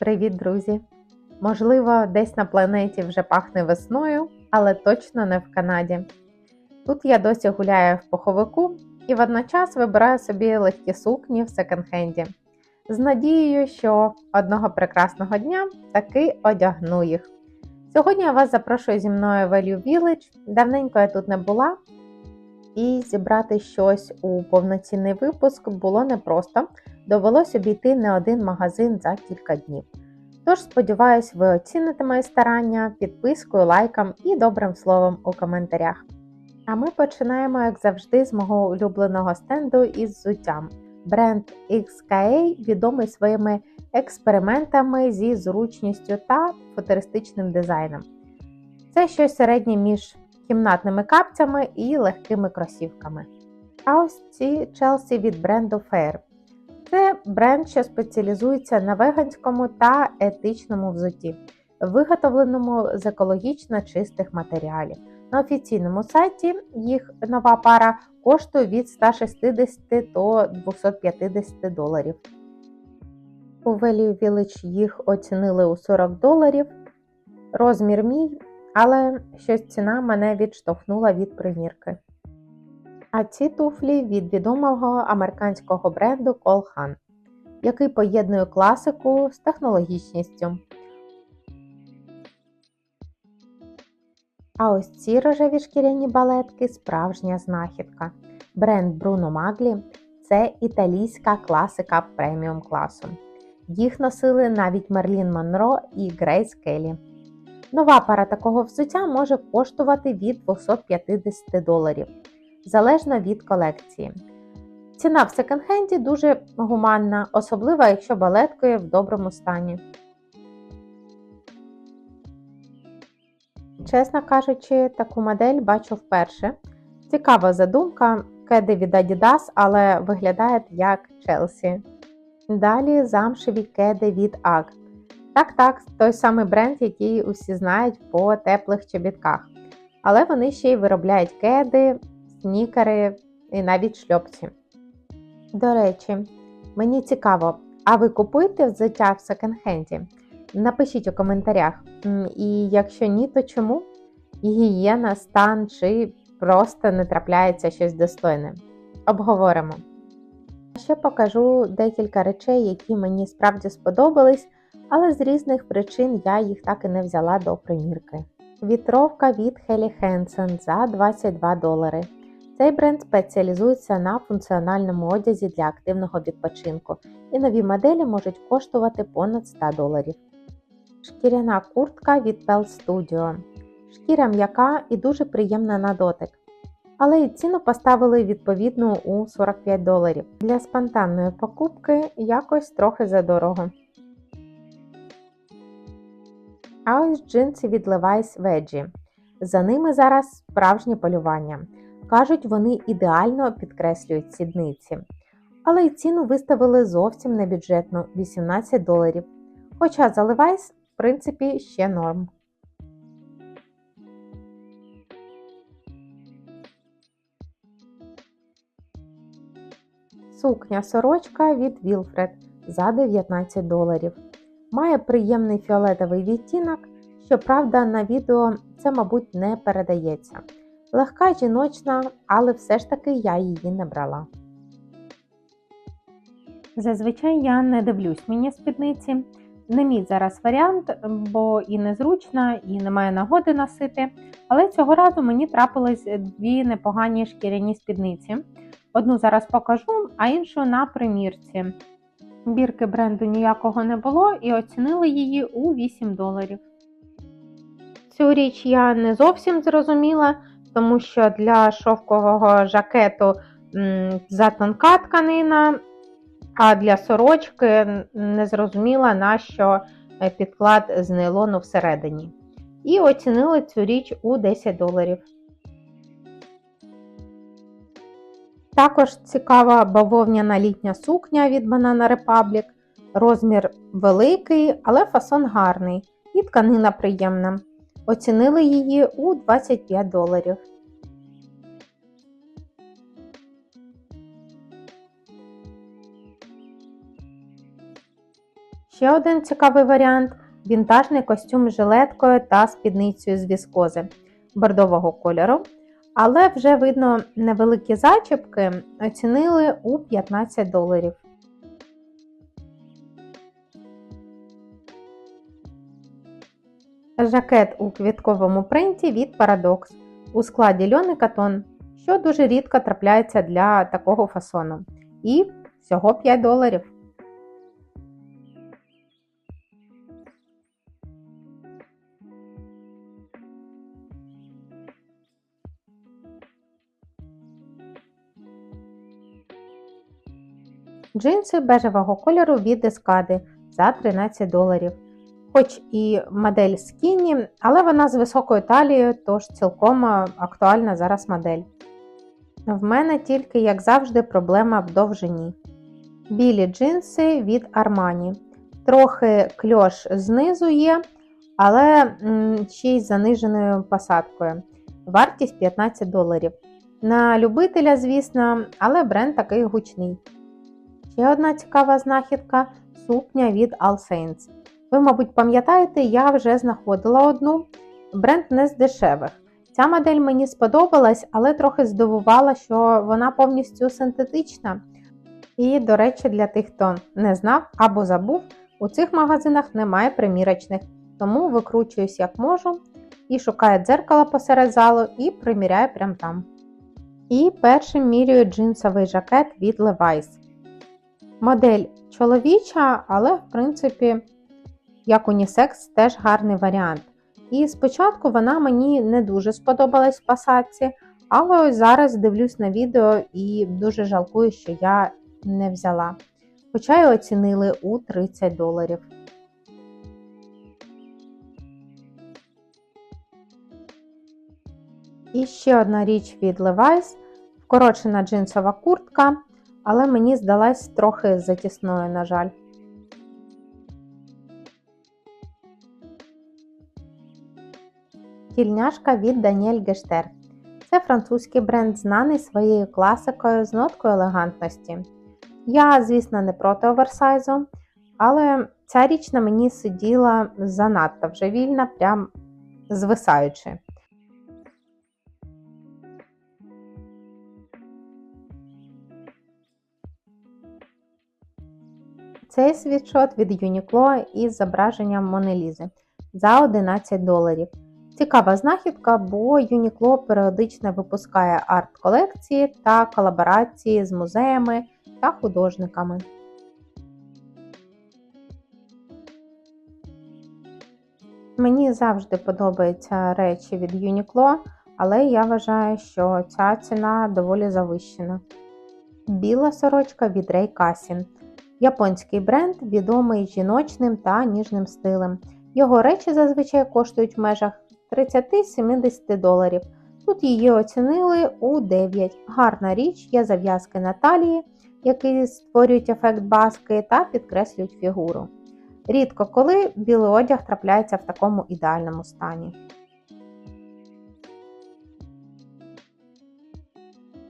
Привіт, друзі! Можливо, десь на планеті вже пахне весною, але точно не в Канаді. Тут я досі гуляю в пуховику і водночас вибираю собі легкі сукні в секонд-хенді. З надією, що одного прекрасного дня таки одягну їх. Сьогодні я вас запрошую зі мною в Value Village. Давненько я тут не була, і зібрати щось у повноцінний випуск було непросто. Довелось обійти не один магазин за кілька днів. Тож, сподіваюсь, ви оціните мої старання підпискою, лайком і добрим словом у коментарях. А ми починаємо, як завжди, з мого улюбленого стенду із взуттям. Бренд XKA відомий своїми експериментами зі зручністю та футуристичним дизайном. Це щось середнє між кімнатними капцями і легкими кросівками. А ось ці Челсі від бренду Fair. Це бренд, що спеціалізується на веганському та етичному взутті, виготовленому з екологічно чистих матеріалів. На офіційному сайті їх нова пара коштує від 160 до 250 доларів. У Value Village їх оцінили у 40 доларів. Розмір мій, але щось ціна мене відштовхнула від примірки. А ці туфлі від відомого американського бренду Colhan, який поєднує класику з технологічністю. А ось ці рожеві шкіряні балетки справжня знахідка. Бренд Bruno Magli це італійська класика преміум класу. Їх носили навіть Мерлін Монро і Грейс Келлі. Нова пара такого взуття може коштувати від 250 доларів залежно від колекції. Ціна в секонд-хенді дуже гуманна, особливо якщо балеткою в доброму стані. Чесно кажучи, таку модель бачу вперше. Цікава задумка, кеди від Adidas, але виглядає як Челсі. Далі замшеві кеди від UGG. Так-так, той самий бренд, який усі знають по теплих чобітках. Але вони ще й виробляють кеди, снікери і навіть шльопці. До речі, мені цікаво, а ви купуєте взуття в секонд-хенді? Напишіть у коментарях. І якщо ні, то чому? Гігієна, стан чи просто не трапляється щось достойне. Обговоримо. Ще покажу декілька речей, які мені справді сподобались, але з різних причин я їх так і не взяла до примірки. Вітровка від Helly Hansen за 22 долари. Цей бренд спеціалізується на функціональному одязі для активного відпочинку, і нові моделі можуть коштувати понад 100 доларів. Шкіряна куртка від Pell Studio. Шкіря м'яка і дуже приємна на дотик. Але і ціну поставили відповідну у 45 доларів. Для спонтанної покупки якось трохи задорого. А ось джинси від Levi's Veggie. За ними зараз справжнє полювання. Кажуть, вони ідеально підкреслюють сідниці. Але й ціну виставили зовсім небюджетну 18 доларів. Хоча за в принципі, ще норм. Сукня сорочка від Wilfred за 19 доларів. Має приємний фіолетовий відтінок, щоправда, на відео це, мабуть, не передається. Легка жіночна, але все ж таки я її не брала. Зазвичай я не дивлюсь мені спідниці. Не мій зараз варіант, бо і незручна, і немає нагоди носити. Але цього разу мені трапились дві непогані шкіряні спідниці. Одну зараз покажу, а іншу на примірці. Бірки бренду ніякого не було і оцінили її у 8 доларів. Цю річ я не зовсім зрозуміла, тому що для шовкового жакету затонка тканина, а для сорочки не зрозуміла, на що підклад з нейлону всередині. І оцінили цю річ у 10 доларів. Також цікава бавовняна літня сукня від Banana Republic. Розмір великий, але фасон гарний і тканина приємна. Оцінили її у 25 доларів. Ще один цікавий варіант вінтажний костюм з жилеткою та спідницею з віскози бордового кольору. Але вже видно невеликі зачіпки оцінили у 15 доларів. Жакет у квітковому принті від Paradox у складі льони катон, що дуже рідко трапляється для такого фасону. І всього 5 доларів. Джинси бежевого кольору від Ескади за 13 доларів. Хоч і модель скіні, але вона з високою талією, тож цілком актуальна зараз модель. В мене тільки, як завжди, проблема в довжині. Білі джинси від Armani. Трохи кльош знизу є, але ще й з заниженою посадкою. Вартість 15 доларів. На любителя, звісно, але бренд такий гучний. Ще одна цікава знахідка сукня від All Saints. Ви, мабуть, пам'ятаєте, я вже знаходила одну. Бренд не з дешевих. Ця модель мені сподобалась, але трохи здивувала, що вона повністю синтетична. І, до речі, для тих, хто не знав або забув, у цих магазинах немає примірочних, тому викручуюсь як можу і шукаю дзеркало посеред залу і приміряю прямо там. І першим міряю джинсовий жакет від Levi's. Модель чоловіча, але, в принципі, як унісекс, теж гарний варіант. І спочатку вона мені не дуже сподобалась в посадці, але ось зараз дивлюсь на відео і дуже жалкую, що я не взяла. Хоча й оцінили у 30 доларів. І ще одна річ від Levi's вкорочена джинсова куртка але мені здалась трохи затісною, на жаль. Тільняшка від Даніель Гештер. Це французький бренд, знаний своєю класикою з ноткою елегантності. Я, звісно, не проти оверсайзу, але ця річ на мені сиділа занадто вже вільна, прям звисаючи. Цей світшот від Uniqlo із зображенням Монелізи за 11 доларів. Цікава знахідка, бо Uniqlo періодично випускає арт-колекції та колаборації з музеями та художниками. Мені завжди подобаються речі від Uniqlo, але я вважаю, що ця ціна доволі завищена. Біла сорочка від Ray Cassin. Японський бренд відомий жіночним та ніжним стилем. Його речі зазвичай коштують в межах 30-70 доларів. Тут її оцінили у 9. Гарна річ є зав'язки на талії, які створюють ефект баски та підкреслюють фігуру. Рідко коли білий одяг трапляється в такому ідеальному стані.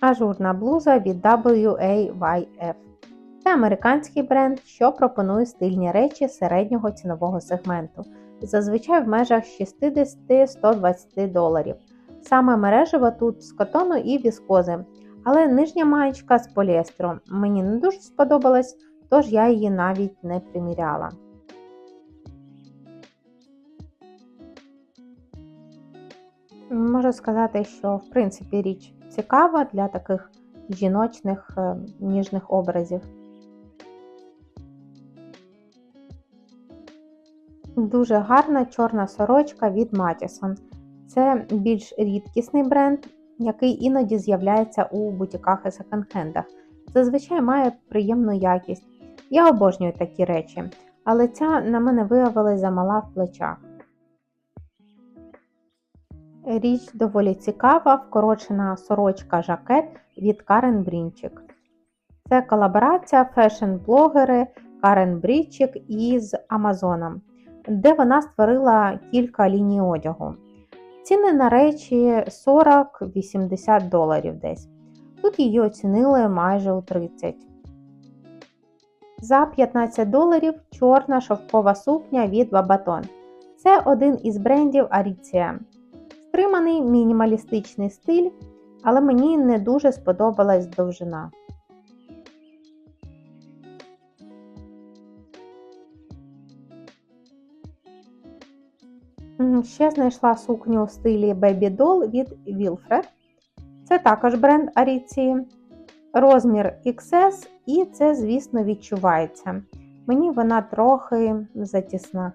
Ажурна блуза від WAYF. Це американський бренд, що пропонує стильні речі середнього цінового сегменту, зазвичай в межах 60-120 доларів. Саме мережево тут з котону і віскози, але нижня маєчка з поліестру мені не дуже сподобалась, тож я її навіть не приміряла. Можу сказати, що в принципі річ цікава для таких жіночних е, ніжних образів. Дуже гарна чорна сорочка від Матісон. Це більш рідкісний бренд, який іноді з'являється у бутіках і секонд-хендах. Зазвичай має приємну якість. Я обожнюю такі речі, але ця на мене виявилася замала в плечах. Річ доволі цікава, вкорочена сорочка жакет від Карен Брінчик. Це колаборація фешн-блогери Карен Брінчик із Амазоном де вона створила кілька ліній одягу. Ціни на речі 40-80 доларів десь. Тут її оцінили майже у 30. За 15 доларів чорна шовкова сукня від Babaton. Це один із брендів Aritzia. Стриманий мінімалістичний стиль, але мені не дуже сподобалась довжина. Ще знайшла сукню у стилі Baby Doll від Wilfred. Це також бренд Aritzia. Розмір XS, і це, звісно, відчувається. Мені вона трохи затісна.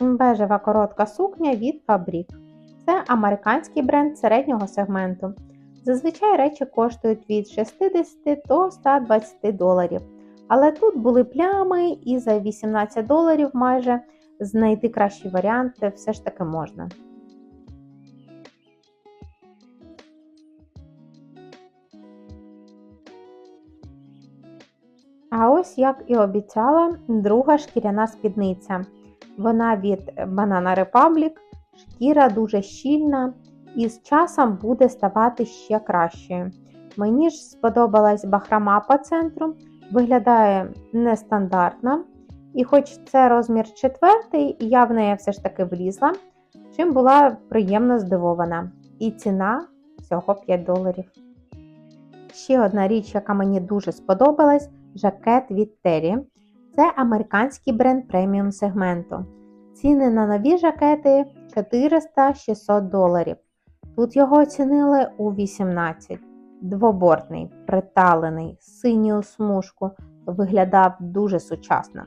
Бежева коротка сукня від Fabric. Це американський бренд середнього сегменту. Зазвичай речі коштують від 60 до 120 доларів. Але тут були плями, і за 18 доларів майже знайти кращі варіанти все ж таки можна. А ось, як і обіцяла, друга шкіряна спідниця. Вона від Banana Republic, шкіра дуже щільна і з часом буде ставати ще кращою. Мені ж сподобалась бахрома по центру, виглядає нестандартно. І хоч це розмір четвертий, я в неї все ж таки влізла, чим була приємно здивована. І ціна всього 5 доларів. Ще одна річ, яка мені дуже сподобалась жакет від Террі. Це американський бренд преміум сегменту. Ціни на нові жакети 400-600 доларів. Тут його оцінили у 18. Двобортний, приталений, синю смужку, виглядав дуже сучасно.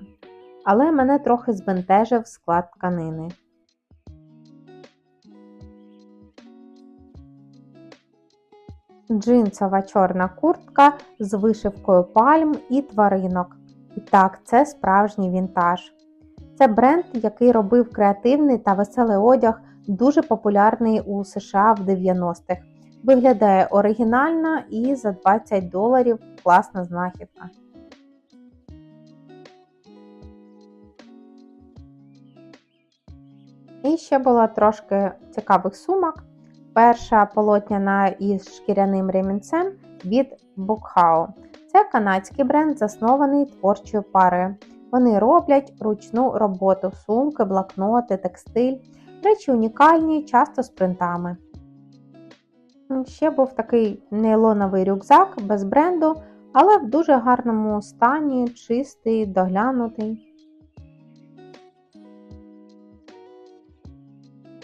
Але мене трохи збентежив склад тканини. Джинсова чорна куртка з вишивкою пальм і тваринок. І так, це справжній вінтаж. Це бренд, який робив креативний та веселий одяг, дуже популярний у США в 90-х. Виглядає оригінально і за 20 доларів класна знахідка. І ще було трошки цікавих сумок. Перша полотняна із шкіряним ремінцем від Bukhow. Це канадський бренд, заснований творчою парою. Вони роблять ручну роботу, сумки, блокноти, текстиль, речі унікальні, часто з принтами. Ще був такий нейлоновий рюкзак без бренду, але в дуже гарному стані, чистий, доглянутий.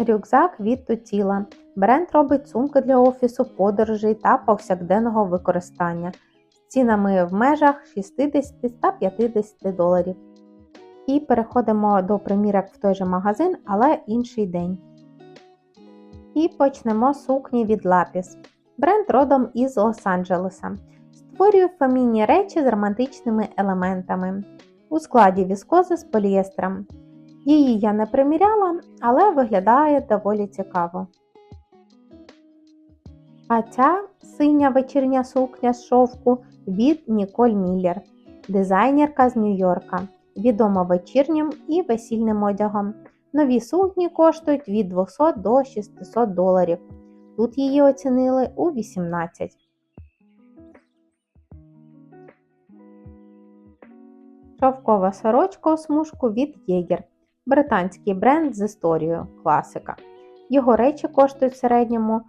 Рюкзак від Тутіла. Бренд робить сумки для офісу, подорожей та повсякденного використання з цінами в межах 60-150 доларів. І переходимо до примірок в той же магазин, але інший день. І почнемо з сукні від Lapis. Бренд родом із Лос-Анджелеса. Створює фамільні речі з романтичними елементами. У складі віскози з полієстром. Її я не приміряла, але виглядає доволі цікаво. А ця синя вечірня сукня з шовку від Ніколь Міллер, дизайнерка з Нью-Йорка, відома вечірнім і весільним одягом. Нові сукні коштують від 200 до 600 доларів. Тут її оцінили у 18. Шовкова сорочка у смужку від Єгер. Британський бренд з історією класика. Його речі коштують в середньому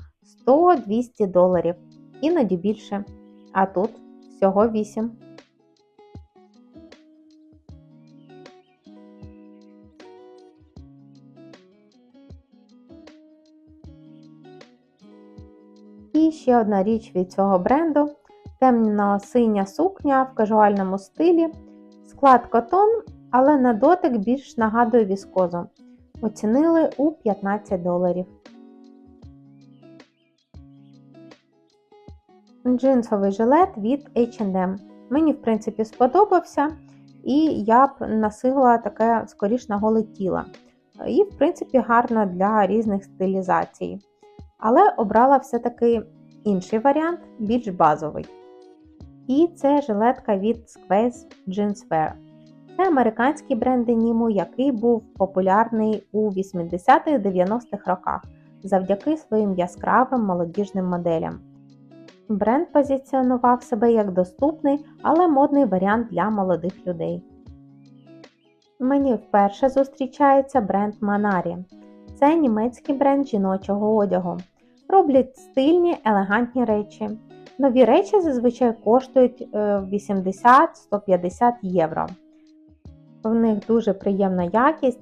100-200 доларів, іноді більше. А тут всього 8. Ще одна річ від цього бренду темно-синя сукня в кажуальному стилі. Склад котон, але на дотик більш нагадує віскозу. Оцінили у 15 доларів. Джинсовий жилет від H&M. Мені, в принципі, сподобався, і я б носила таке скоріш на голе тіло. І, в принципі, гарно для різних стилізацій. Але обрала все-таки інший варіант, більш базовий. І це жилетка від Squaze Jeanswear. Це американський бренд деніму, який був популярний у 80-х-90-х роках завдяки своїм яскравим молодіжним моделям. Бренд позиціонував себе як доступний, але модний варіант для молодих людей. Мені вперше зустрічається бренд Манарі. Це німецький бренд жіночого одягу. Роблять стильні, елегантні речі. Нові речі зазвичай коштують е, 80-150 євро. В них дуже приємна якість,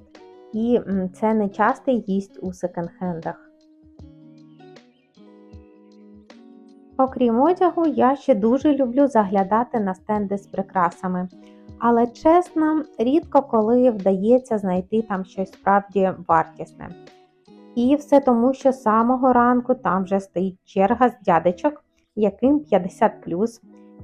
і це не частий гість у секонд-хендах. Окрім одягу, я ще дуже люблю заглядати на стенди з прикрасами. Але чесно, рідко коли вдається знайти там щось справді вартісне. І все тому, що з самого ранку там вже стоїть черга з дядечок, яким 50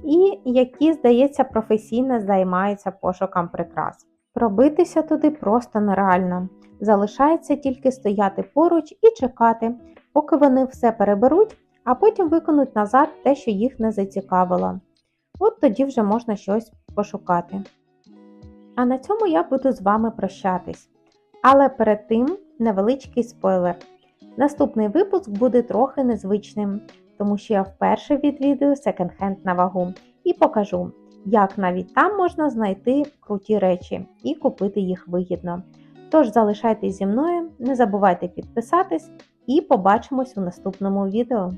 і які, здається, професійно займаються пошуком прикрас. Пробитися туди просто нереально. Залишається тільки стояти поруч і чекати, поки вони все переберуть, а потім виконуть назад те, що їх не зацікавило. От тоді вже можна щось пошукати. А на цьому я буду з вами прощатись. Але перед тим невеличкий спойлер. Наступний випуск буде трохи незвичним, тому що я вперше відвідую секонд-хенд на вагу і покажу, як навіть там можна знайти круті речі і купити їх вигідно. Тож залишайтесь зі мною, не забувайте підписатись і побачимось у наступному відео.